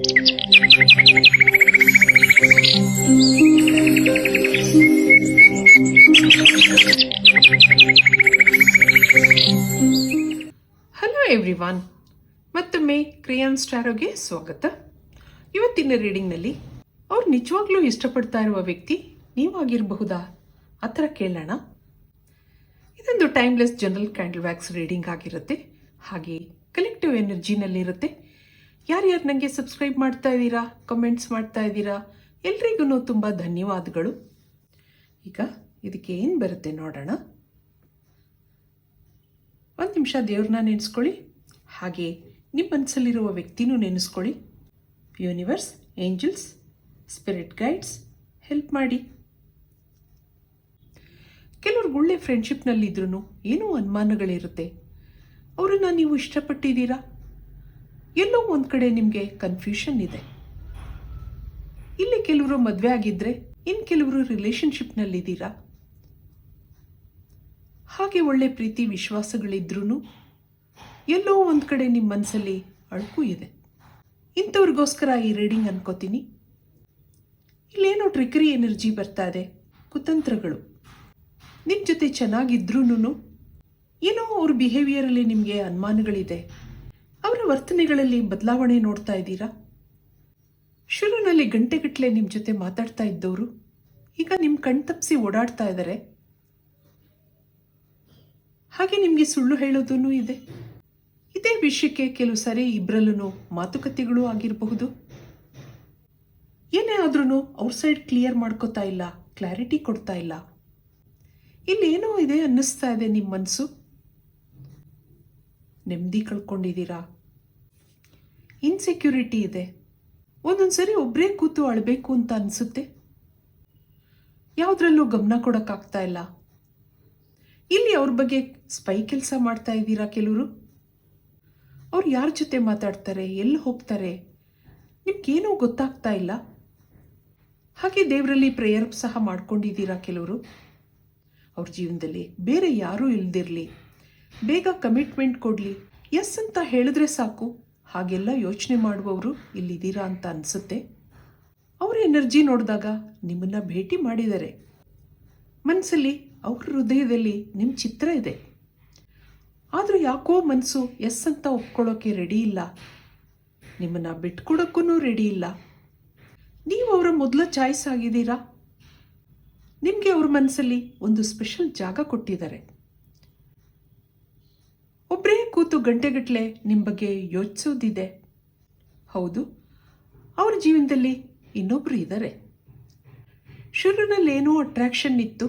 Hello everyone ಮತ್ತೊಮ್ಮೆ ಕ್ರಿಯಾನ್ ಸ್ಟಾರೋಗೆ ಸ್ವಾಗತ. ಇವತ್ತಿನ ರೀಡಿಂಗ್ನಲ್ಲಿ ಅವ್ರು ನಿಜವಾಗ್ಲೂ ಇಷ್ಟಪಡ್ತಾ ಇರುವ ವ್ಯಕ್ತಿ ನೀವಾಗಿರಬಹುದಾ? ಆ ಥರ ಕೇಳೋಣ. ಇದೊಂದು timeless general candle wax reading ಆಗಿರುತ್ತೆ. ಹಾಗೆ ಕಲೆಕ್ಟಿವ್ ಎನರ್ಜಿನಲ್ಲಿರುತ್ತೆ ಯಾರ್ಯಾರು ನನಗೆ ಸಬ್ಸ್ಕ್ರೈಬ್ ಮಾಡ್ತಾ ಇದ್ದೀರಾ ಕಮೆಂಟ್ಸ್ ಮಾಡ್ತಾ ಇದ್ದೀರಾ, ಎಲ್ರಿಗೂ ತುಂಬ ಧನ್ಯವಾದಗಳು. ಈಗ ಇದಕ್ಕೆ ಏನು ಬರುತ್ತೆ ನೋಡೋಣ. ಒಂದು ನಿಮಿಷ ದೇವ್ರನ್ನ ನೆನೆಸ್ಕೊಳ್ಳಿ. ಹಾಗೆ ನಿಮ್ಮ ಮನಸ್ಸಲ್ಲಿರುವ ವ್ಯಕ್ತಿನೂ ನೆನೆಸ್ಕೊಳ್ಳಿ. Universe angels spirit guides help ಮಾಡಿ. ಕೆಲವ್ರಿಗೆ ಒಳ್ಳೆ ಫ್ರೆಂಡ್ಶಿಪ್ನಲ್ಲಿದ್ರೂ ಏನೂ ಅನುಮಾನಗಳಿರುತ್ತೆ. ಅವರನ್ನು ನೀವು ಇಷ್ಟಪಟ್ಟಿದ್ದೀರಾ? ಎಲ್ಲೋ ಒಂದು ಕಡೆ ನಿಮಗೆ ಕನ್ಫ್ಯೂಷನ್ ಇದೆ. ಇಲ್ಲಿ ಕೆಲವರು ಮದುವೆ ಆಗಿದ್ರೆ ಇನ್ನು ಕೆಲವರು ರಿಲೇಷನ್ಶಿಪ್ನಲ್ಲಿದ್ದೀರಾ ಹಾಗೆ ಒಳ್ಳೆ ಪ್ರೀತಿ ವಿಶ್ವಾಸಗಳಿದ್ರೂ ಎಲ್ಲೋ ಒಂದು ಕಡೆ ನಿಮ್ಮ ಮನಸ್ಸಲ್ಲಿ ಅಳುಕು ಇದೆ. ಇಂಥವ್ರಿಗೋಸ್ಕರ ಈ ರೀಡಿಂಗ್ ಅನ್ಕೋತೀನಿ. ಇಲ್ಲೇನೋ ಟ್ರಿಕರಿ ಎನರ್ಜಿ ಬರ್ತಾ ಇದೆ, ಕುತಂತ್ರಗಳು. ನಿಮ್ಮ ಜೊತೆ ಚೆನ್ನಾಗಿದ್ರೂ ಏನೋ ಅವ್ರ ಬಿಹೇವಿಯರಲ್ಲಿ ನಿಮಗೆ ಅನುಮಾನಗಳಿದೆ. ಅವರ ವರ್ತನೆಗಳಲ್ಲಿ ಬದಲಾವಣೆ ನೋಡ್ತಾ ಇದ್ದೀರಾ? ಶುರುನಲ್ಲಿ ಗಂಟೆಗಟ್ಟಲೆ ನಿಮ್ಮ ಜೊತೆ ಮಾತಾಡ್ತಾ ಇದ್ದವರು, ಈಗ ನಿಮ್ಮ ಕಣ್ತಪ್ಪಿಸಿ ಓಡಾಡ್ತಾ ಇದ್ದಾರೆ ಹಾಗೆ ನಿಮಗೆ ಸುಳ್ಳು ಹೇಳೋದೂ ಇದೆ. ಇದೇ ವಿಷಯಕ್ಕೆ ಕೆಲವು ಸಾರಿ ಇಬ್ಬರಲ್ಲೂ ಮಾತುಕತೆಗಳು ಆಗಿರಬಹುದು. ಏನೇ ಆದ್ರೂ ಅವ್ರ ಸೈಡ್ ಕ್ಲಿಯರ್ ಮಾಡ್ಕೋತಾ ಇಲ್ಲ, ಕ್ಲಾರಿಟಿ ಕೊಡ್ತಾ ಇಲ್ಲ. ಇಲ್ಲೇನೋ ಇದೆ ಅನ್ನಿಸ್ತಾ ಇದೆ ನಿಮ್ಮ ಮನಸ್ಸು ನೆಮ್ಮದಿ ಕಳ್ಕೊಂಡಿದ್ದೀರಾ? ಇನ್ಸೆಕ್ಯೂರಿಟಿ ಇದೆ. ಒಂದೊಂದ್ಸರಿ ಒಬ್ಬರೇ ಕೂತು ಅಳಬೇಕು ಅಂತ ಅನಿಸುತ್ತೆ. ಯಾವುದ್ರಲ್ಲೂ ಗಮನ ಕೊಡೋಕ್ಕಾಗ್ತಾ ಇಲ್ಲ. ಇಲ್ಲಿ ಅವ್ರ ಬಗ್ಗೆ ಸ್ಪೈ ಕೆಲಸ ಮಾಡ್ತಾ ಇದ್ದೀರಾ ಕೆಲವರು? ಅವ್ರು ಯಾರ ಜೊತೆ ಮಾತಾಡ್ತಾರೆ, ಎಲ್ಲಿ ಹೋಗ್ತಾರೆ? ನಿಮ್ಗೇನೂ ಗೊತ್ತಾಗ್ತಾ ಇಲ್ಲ. ಹಾಗೆ ದೇವರಲ್ಲಿ ಪ್ರೇಯರ್ ಸಹ ಮಾಡ್ಕೊಂಡಿದ್ದೀರಾ ಕೆಲವರು? ಅವ್ರ ಜೀವನದಲ್ಲಿ ಬೇರೆ ಯಾರೂ ಇಲ್ದಿರಲಿ. ಬೇಗ ಕಮಿಟ್ಮೆಂಟ್ ಕೊಡಲಿ. ಎಸ್ ಅಂತ ಹೇಳಿದ್ರೆ ಸಾಕು. ಹಾಗೆಲ್ಲ ಯೋಚನೆ ಮಾಡುವವರು ಇಲ್ಲಿದ್ದೀರಾ ಅಂತ ಅನಿಸುತ್ತೆ. ಅವರ ಎನರ್ಜಿ ನೋಡಿದಾಗ ನಿಮ್ಮನ್ನು ಭೇಟಿ ಮಾಡಿದ್ದಾರೆ. ಮನಸ್ಸಲ್ಲಿ ಅವ್ರ ಹೃದಯದಲ್ಲಿ ನಿಮ್ಮ ಚಿತ್ರ ಇದೆ. ಆದರೂ ಯಾಕೋ ಮನಸ್ಸು ಎಸ್ ಅಂತ ಒಪ್ಕೊಳ್ಳೋಕೆ ರೆಡಿ ಇಲ್ಲ. ನಿಮ್ಮನ್ನು ಬಿಟ್ಕೊಡೋಕ್ಕೂ ರೆಡಿ ಇಲ್ಲ. ನೀವು ಅವರ ಮೊದಲ ಚಾಯ್ಸ್ ಆಗಿದ್ದೀರಾ? ನಿಮಗೆ ಅವ್ರ ಮನಸ್ಸಲ್ಲಿ ಒಂದು ಸ್ಪೆಷಲ್ ಜಾಗ ಕೊಟ್ಟಿದ್ದಾರೆ. ಕೂತು ಗಂಟೆಗಟ್ಟಲೆ ನಿಮ್ಮ ಬಗ್ಗೆ ಯೋಚಿಸೋದಿದೆ. ಹೌದು, ಅವ್ರ ಜೀವನದಲ್ಲಿ ಇನ್ನೊಬ್ಬರು ಇದ್ದಾರೆ ಶುರುನಲ್ಲಿ ಏನೋ ಅಟ್ರಾಕ್ಷನ್ ಇತ್ತು.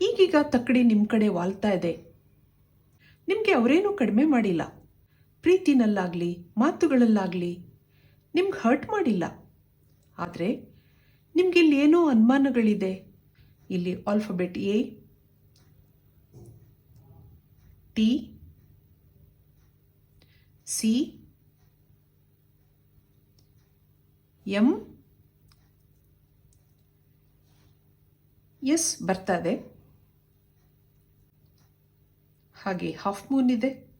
ಈಗೀಗ ತಕ್ಕಡಿ ನಿಮ್ಮ ಕಡೆ ವಾಲ್ತಾ ಇದೆ. ನಿಮಗೆ ಅವರೇನೂ ಕಡಿಮೆ ಮಾಡಿಲ್ಲ. ಪ್ರೀತಿನಲ್ಲಾಗಲಿ, ಮಾತುಗಳಲ್ಲಾಗಲಿ ನಿಮ್ಗೆ ಹರ್ಟ್ ಮಾಡಿಲ್ಲ. ಆದರೆ ನಿಮಗೆ ಇಲ್ಲಿ ಏನೋ ಅನುಮಾನಗಳಿದೆ. ಇಲ್ಲಿ alphabet A T, C, M, S ಬರ್ತಾ ಇದೆ. ಹಾಗೆ ಹಾಫ್ ಮೂನ್ ಇದೆ.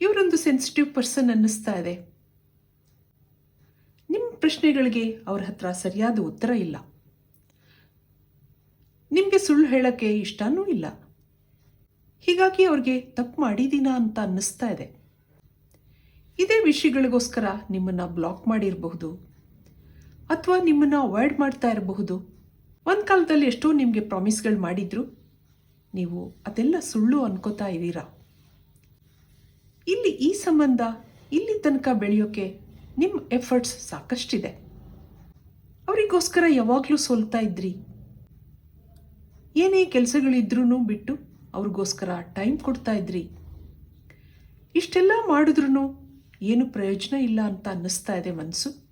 ಇವರೊಂದು ಸೆನ್ಸಿಟಿವ್ ಪರ್ಸನ್ ಅನ್ನಿಸ್ತಾ ಇದೆ. ನಿಮ್ಮ ಪ್ರಶ್ನೆಗಳಿಗೆ ಅವ್ರ ಹತ್ರ ಸರಿಯಾದ ಉತ್ತರ ಇಲ್ಲ. ನಿಮಗೆ ಸುಳ್ಳು ಹೇಳೋಕ್ಕೆ ಇಷ್ಟನೂ ಇಲ್ಲ. ಹೀಗಾಗಿ ಅವ್ರಿಗೆ ತಪ್ಪು ಮಾಡಿದ್ದೀನಾ ಅಂತ ಅನ್ನಿಸ್ತಾ ಇದೆ. ಇದೇ ವಿಷಯಗಳಿಗೋಸ್ಕರ ನಿಮ್ಮನ್ನು ಬ್ಲಾಕ್ ಮಾಡಿರಬಹುದು, ಅಥವಾ ನಿಮ್ಮನ್ನು ಅವಾಯ್ಡ್ ಮಾಡ್ತಾ ಇರಬಹುದು. ಒಂದು ಕಾಲದಲ್ಲಿ ಎಷ್ಟೋ ನಿಮಗೆ ಪ್ರಾಮಿಸ್ಗಳು ಮಾಡಿದ್ರು, ನೀವು ಅದೆಲ್ಲ ಸುಳ್ಳು ಅನ್ಕೋತಾ ಇದ್ದೀರಾ? ಇಲ್ಲಿ ಈ ಸಂಬಂಧ, ಇಲ್ಲಿ ತನಕ ಬೆಳೆಯೋಕೆ ನಿಮ್ಮ ಎಫರ್ಟ್ಸ್ ಸಾಕಷ್ಟಿದೆ. ಅವರಿಗೋಸ್ಕರ ಯಾವಾಗಲೂ ಸೋಲ್ತಾ ಇದ್ರಿ. ಏನೇ ಕೆಲಸಗಳಿದ್ರೂ ಬಿಟ್ಟು ಅವ್ರಿಗೋಸ್ಕರ ಟೈಮ್ ಕೊಡ್ತಾ ಇದ್ರಿ. ಇಷ್ಟೆಲ್ಲ ಮಾಡಿದ್ರೂ ಏನು ಪ್ರಯೋಜನ ಇಲ್ಲ ಅಂತ ಅನ್ನಿಸ್ತಾ ಇದೆ ಮನಸ್ಸು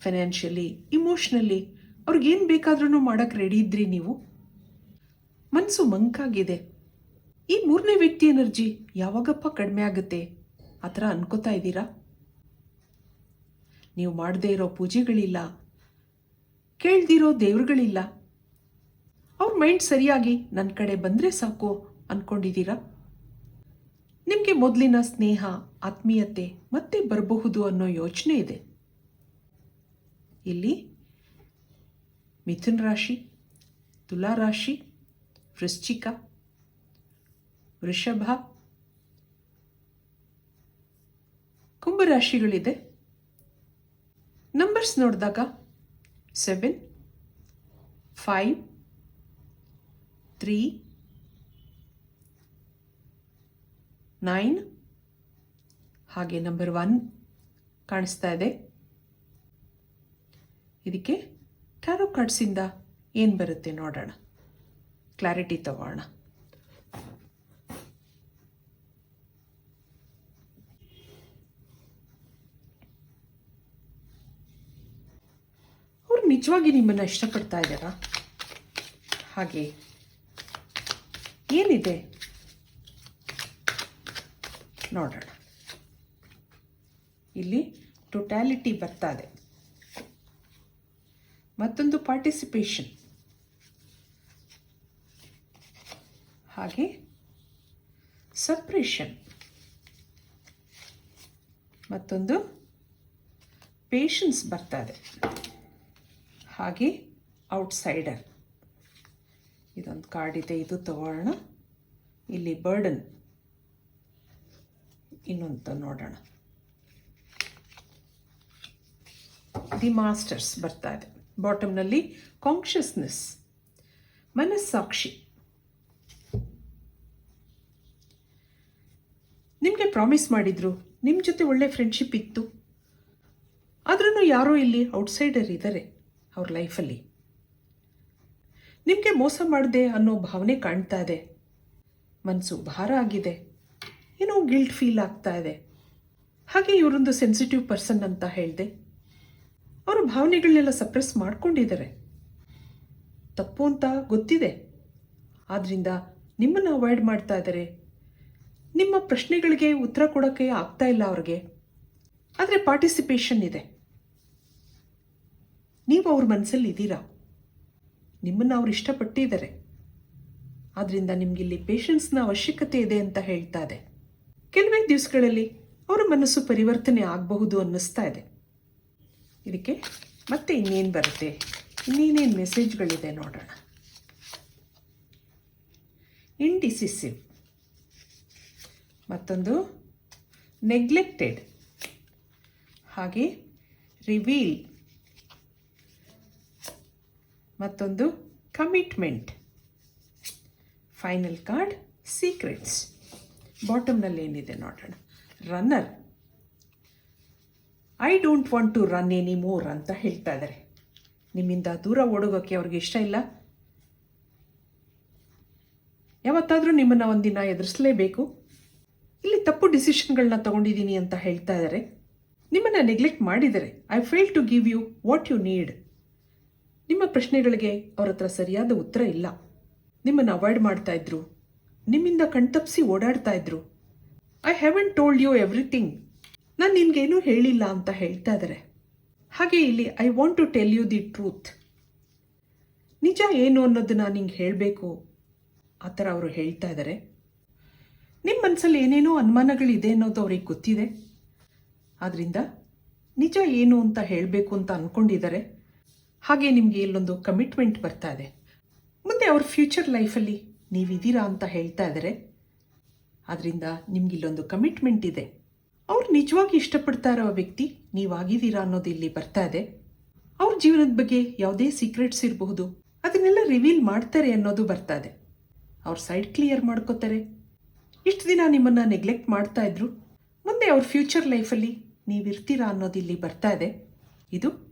ಫೈನಾನ್ಷಿಯಲಿ ಇಮೋಷ್ನಲಿ ಅವ್ರಿಗೇನು ಬೇಕಾದ್ರೂ ಮಾಡೋಕ್ಕೆ ರೆಡಿ ಇದ್ರಿ ನೀವು. ಮನಸ್ಸು ಮಂಕಾಗಿದೆ. ಈ ಮೂರನೇ ವ್ಯಕ್ತಿ ಎನರ್ಜಿ ಯಾವಾಗಪ್ಪ ಕಡಿಮೆ ಆಗುತ್ತೆ? ಆ ಥರ ಅನ್ಕೋತಾ ಇದ್ದೀರಾ? ನೀವು ಮಾಡದೇ ಇರೋ ಪೂಜೆಗಳಿಲ್ಲ. ಕೇಳ್ದಿರೋ ದೇವ್ರುಗಳಿಲ್ಲ. ಅವ್ರ ಮೈಂಡ್ ಸರಿಯಾಗಿ ನನ್ನ ಕಡೆ ಬಂದರೆ ಸಾಕು ಅಂದ್ಕೊಂಡಿದ್ದೀರಾ ನಿಮಗೆ ಮೊದಲಿನ ಸ್ನೇಹ, ಆತ್ಮೀಯತೆ ಮತ್ತೆ ಬರಬಹುದು ಅನ್ನೋ ಯೋಚನೆ ಇದೆ. ಇಲ್ಲಿ ಮಿಥುನ್ ರಾಶಿ, ತುಲಾ ರಾಶಿ, ವೃಶ್ಚಿಕ, ವೃಷಭ, ಕುಂಭರಾಶಿಗಳಿದೆ. ನಂಬರ್ಸ್ ನೋಡಿದಾಗ ಸೆವೆನ್ ಫೈವ್ ತ್ರೀ ನೈನ್ ಹಾಗೆ ನಂಬರ್ ಒನ್ ಕಾಣಿಸ್ತಾ ಇದೆ. ಇದಕ್ಕೆ ಟ್ಯಾರೋ ಕಾರ್ಡ್ಸಿಂದ ಏನು ಬರುತ್ತೆ ನೋಡೋಣ. ಕ್ಲಾರಿಟಿ ತಗೋಣ. ಅವ್ರು ನಿಜವಾಗಿ ನಿಮ್ಮನ್ನು ಇಷ್ಟಪಡ್ತಾ ಇದ್ದಾರಾ? ಹಾಗೆ ಏನಿದೆ? ನೋಡೋಣ. ಇಲ್ಲಿ ಟೊಟ್ಯಾಲಿಟಿ ಇದೆ ಮತ್ತೊಂದು ಪಾರ್ಟಿಸಿಪೇಷನ್ ಹಾಗೆ ಸಪ್ರೇಷನ್ ಮತ್ತೊಂದು ಪೇಷನ್ಸ್ ಇದೆ ಹಾಗೆ ಔಟ್ಸೈಡರ್ ಇದೊಂದು ಕಾರ್ಡ್ ಇದೆ, ಇದು ತಗೊಳ್ಳೋಣ ಇಲ್ಲಿ ಬರ್ಡನ್ ಇನ್ನೊಂದು ನೋಡೋಣ. ದಿ ಮಾಸ್ಟರ್ಸ್ ಬರ್ತಾ ಇದೆ. ಬಾಟಮ್ನಲ್ಲಿ ಕಾನ್ಷಿಯಸ್ನೆಸ್ ಮನಸ್ಸಾಕ್ಷಿ. ನಿಮಗೆ ಪ್ರಾಮಿಸ್ ಮಾಡಿದ್ರು ನಿಮ್ಮ ಜೊತೆ ಒಳ್ಳೆ ಫ್ರೆಂಡ್ಶಿಪ್ ಇತ್ತು. ಆದ್ರೂ ಯಾರೋ ಇಲ್ಲಿ ಔಟ್ಸೈಡರ್ ಇದ್ದಾರೆ ಅವ್ರ ಲೈಫಲ್ಲಿ ನಿಮಗೆ ಮೋಸ ಮಾಡಿದೆ ಅನ್ನೋ ಭಾವನೆ ಕಾಣ್ತಾ ಇದೆ. ಮನಸ್ಸು ಭಾರ ಆಗಿದೆ. ಏನೋ ಗಿಲ್ಟ್ ಫೀಲ್ ಆಗ್ತಾ ಇದೆ. ಹಾಗೆ ಇವರೊಂದು ಸೆನ್ಸಿಟಿವ್ ಪರ್ಸನ್ ಅಂತ ಹೇಳಿದೆ. ಅವರ ಭಾವನೆಗಳನ್ನೆಲ್ಲ ಸಪ್ರೆಸ್ ಮಾಡ್ಕೊಂಡಿದ್ದಾರೆ. ತಪ್ಪು ಅಂತ ಗೊತ್ತಿದೆ. ಆದ್ದರಿಂದ ನಿಮ್ಮನ್ನು ಅವಾಯ್ಡ್ ಮಾಡ್ತಾ ಇದ್ದಾರೆ. ನಿಮ್ಮ ಪ್ರಶ್ನೆಗಳಿಗೆ ಉತ್ತರ ಕೊಡೋಕ್ಕೆ ಆಗ್ತಾ ಇಲ್ಲ ಅವ್ರಿಗೆ. ಆದರೆ ಪಾರ್ಟಿಸಿಪೇಷನ್ ಇದೆ. ನೀವು ಅವ್ರ ಮನಸ್ಸಲ್ಲಿ ಇದ್ದೀರಾ? ನಿಮ್ಮನ್ನು ಅವರು ಇಷ್ಟಪಟ್ಟಿದ್ದಾರೆ. ಆದ್ದರಿಂದ ನಿಮಗಿಲ್ಲಿ ಪೇಷನ್ಸ್ನ ಅವಶ್ಯಕತೆ ಇದೆ ಅಂತ ಹೇಳ್ತಾ ಇದೆ ಕೆಲವೇ ದಿವಸಗಳಲ್ಲಿ ಅವರ ಮನಸ್ಸು ಪರಿವರ್ತನೆ ಆಗಬಹುದು ಅನ್ನಿಸ್ತಾ ಇದೆ. ಇದಕ್ಕೆ ಮತ್ತೆ ಇನ್ನೇನು ಬರುತ್ತೆ? ಇನ್ನೇನೇನು ಮೆಸೇಜ್ಗಳಿದೆ ನೋಡೋಣ. ಇಂಡಿಸಿಸಿವ್ ಮತ್ತೊಂದು ನೆಗ್ಲೆಕ್ಟೆಡ್ ಹಾಗೆ ರಿವೀಲ್ ಮತ್ತೊಂದು ಕಮಿಟ್ಮೆಂಟ್ ಫೈನಲ್ ಕಾರ್ಡ್ ಸೀಕ್ರೆಟ್ಸ್ ಬಾಟಮ್ನಲ್ಲಿ ಏನಿದೆ ನೋಡೋಣ. Runner I don't want to run any more ಅಂತ ಹೇಳ್ತಾ ಇದ್ದಾರೆ ನಿಮ್ಮಿಂದ ದೂರ ಓಡೋಗೋಕ್ಕೆ ಅವ್ರಿಗೆ ಇಷ್ಟ ಇಲ್ಲ. ಯಾವತ್ತಾದರೂ ನಿಮ್ಮನ್ನು ಒಂದಿನ ಎದುರಿಸಲೇಬೇಕು. ಇಲ್ಲಿ ತಪ್ಪು ಡಿಸಿಷನ್ಗಳನ್ನ ತಗೊಂಡಿದ್ದೀನಿ ಅಂತ ಹೇಳ್ತಾ ಇದ್ದಾರೆ ನಿಮ್ಮನ್ನು ನೆಗ್ಲೆಕ್ಟ್ ಮಾಡಿದರೆ I fail to give you what you need ನಿಮ್ಮ ಪ್ರಶ್ನೆಗಳಿಗೆ ಅವರ ಹತ್ರ ಸರಿಯಾದ ಉತ್ತರ ಇಲ್ಲ. ನಿಮ್ಮನ್ನು ಅವಾಯ್ಡ್ ಮಾಡ್ತಾ ಇದ್ರು. ನಿಮ್ಮಿಂದ ಕಣ್ತಪ್ಪಿಸಿ ಓಡಾಡ್ತಾ ಇದ್ರು. I haven't told you everything ನಾನು ನಿನ್ಗೇನೂ ಹೇಳಿಲ್ಲ ಅಂತ ಹೇಳ್ತಾ ಇದ್ದಾರೆ ಹಾಗೆ ಇಲ್ಲಿ I want to tell you the truth ನಿಜ ಏನು ಅನ್ನೋದನ್ನ ನಿಂಗೆ ಹೇಳಬೇಕು? ಆ ಥರ ಅವರು ಹೇಳ್ತಾ ಇದ್ದಾರೆ ನಿಮ್ಮ ಮನಸ್ಸಲ್ಲಿ ಏನೇನೋ ಅನುಮಾನಗಳಿದೆ ಅನ್ನೋದು ಅವ್ರಿಗೆ ಗೊತ್ತಿದೆ. ಆದ್ದರಿಂದ ನಿಜ ಏನು ಅಂತ ಹೇಳಬೇಕು ಅಂತ ಅಂದ್ಕೊಂಡಿದ್ದಾರೆ ಹಾಗೆ ನಿಮಗೆ ಇಲ್ಲೊಂದು ಕಮಿಟ್ಮೆಂಟ್ ಬರ್ತಾ ಇದೆ. ಮುಂದೆ ಅವ್ರ ಫ್ಯೂಚರ್ ಲೈಫಲ್ಲಿ ನೀವಿದ್ದೀರಾ ಅಂತ ಹೇಳ್ತಾ ಇದ್ದಾರೆ ಅದರಿಂದ ನಿಮ್ಗೆ ಇಲ್ಲೊಂದು ಕಮಿಟ್ಮೆಂಟ್ ಇದೆ. ಅವ್ರು ನಿಜವಾಗಿ ಇಷ್ಟಪಡ್ತಾ ಇರೋ ವ್ಯಕ್ತಿ ನೀವಾಗಿದ್ದೀರಾ ಅನ್ನೋದು ಇಲ್ಲಿ ಬರ್ತಾ ಇದೆ. ಅವ್ರ ಜೀವನದ ಬಗ್ಗೆ ಯಾವುದೇ ಸೀಕ್ರೆಟ್ಸ್ ಇರಬಹುದು. ಅದನ್ನೆಲ್ಲ ರಿವೀಲ್ ಮಾಡ್ತಾರೆ ಅನ್ನೋದು ಬರ್ತಾ ಇದೆ. ಅವ್ರ ಸೈಡ್ ಕ್ಲಿಯರ್ ಮಾಡ್ಕೋತಾರೆ. ಇಷ್ಟು ದಿನ ನಿಮ್ಮನ್ನು ನೆಗ್ಲೆಕ್ಟ್ ಮಾಡ್ತಾ ಇದ್ರು. ಮುಂದೆ ಅವ್ರ ಫ್ಯೂಚರ್ ಲೈಫಲ್ಲಿ ನೀವಿರ್ತೀರಾ ಅನ್ನೋದು ಇಲ್ಲಿ ಬರ್ತಾ ಇದೆ. ಇದು